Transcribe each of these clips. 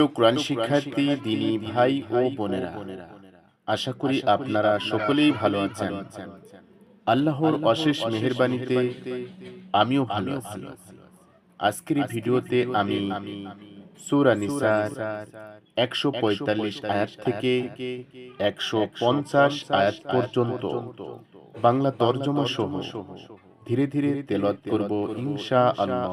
কোরআন শিক্ষার্থী দিনী ভাই ও বোনেরা। আশা করি আপনারা সকলেই ভালো আছেন। আল্লাহর অশেষ মেহেরবানিতে আমিও ভালো আছি। আজকের ভিডিওতে আমি সূরা নিসার একশো পঁয়তাল্লিশ আয়াত থেকে একশো পঞ্চাশ আয়াত পর্যন্ত বাংলা তর্জমা সহ ধীরে ধীরে তেলত করব ইনশা আল্লাহ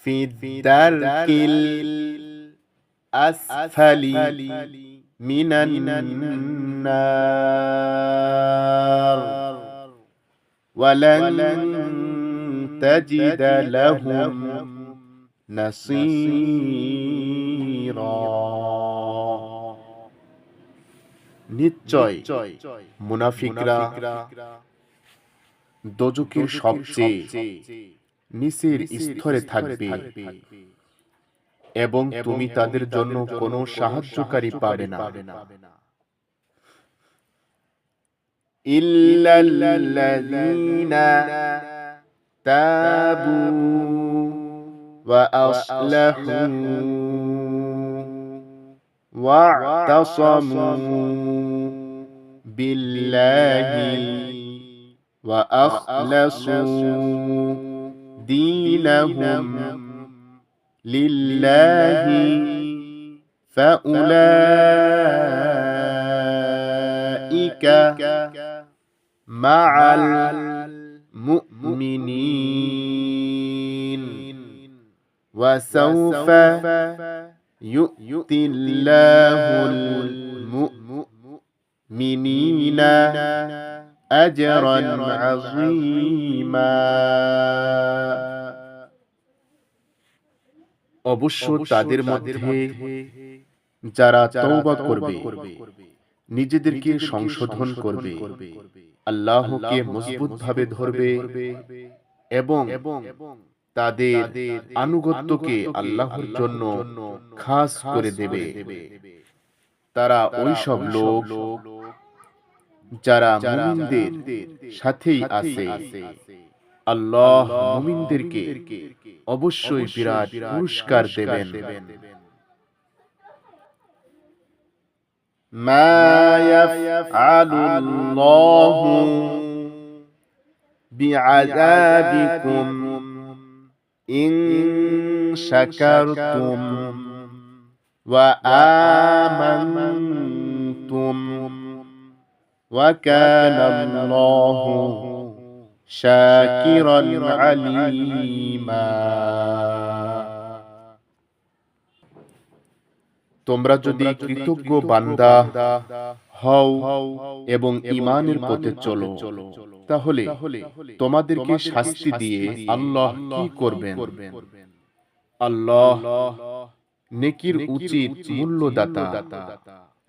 في الدرك الأسفل من النار ولن تجد لهم نصيرا নিশ্চয় মুনাফিকরা দোজকের সবচেয়ে নিচের স্তরে থাকবে এবং তুমি তাদের জন্য কোনো সাহায্যকারী পাবে না ইল্লাল্লাযীনা তাবু ওয়া আসলাহু واعتصموا بالله وأخلصوا دينهم لله فأولئك مع المؤمنين. وسوف يؤتي الله المؤمنين. أجرا عظيما অবশ্য তাদের মধ্যে যারা তওবা করবে নিজেদেরকে সংশোধন করবে আল্লাহকে মজবুতভাবে ধরবে এবং তাদের আনুগত্যকে আল্লাহর জন্য খাস করে দেবে তারা ওই সব লোক যারা মুমিনদের সাথেই আছে আল্লাহ মুমিনদেরকে অবশ্যই বিরাট পুরস্কার দেবেন ما يفعل الله بعذابكم إن شكرتم وآمنتم وكان الله شاكرا عليما তোমরা যদি কৃতজ্ঞ বান্দা হও এবং ইমানের পথে চলো তাহলে তোমাদেরকে শাস্তি দিয়ে আল্লাহ কি করবেন আল্লাহ নেকির উচিত মূল্যদাতা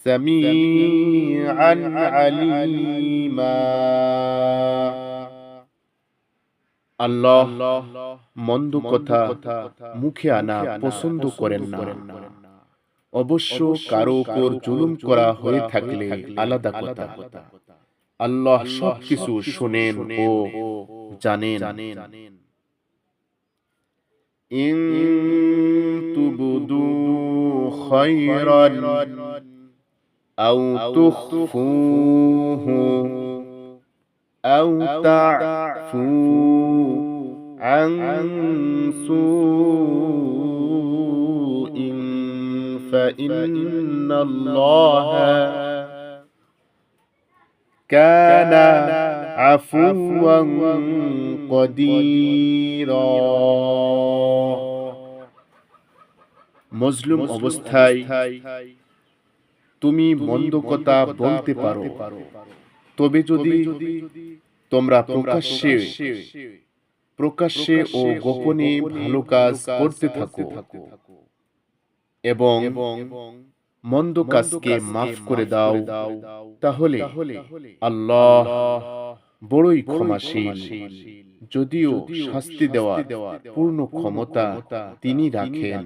سميعا عليما আল্লাহ মন্দ কথা মুখে আনা পছন্দ করেন না অবশ্য কারো উপর জুলুম করা হয়ে থাকলে আলাদা কথা আল্লাহ সবকিছু শোনেন ও জানেন ইন তুবদু খায়রান আও তুখফুহু আও তা'ফু عن سوء فإن الله كان عفوا قديرا মজলুম অবস্থায় তুমি মন্দ কথা বলতে পারো। তবে যদি তোমরা প্রকাশ্যে প্রকাশ্যে ও গোপনে ভালো কাজ করতে থাকো। এবং মন্দ কাজকে মাফ করে দাও। তাহলে আল্লাহ বড়ই ক্ষমাশীল। যদিও শাস্তি দেওয়া পূর্ণ ক্ষমতা তিনি রাখেন।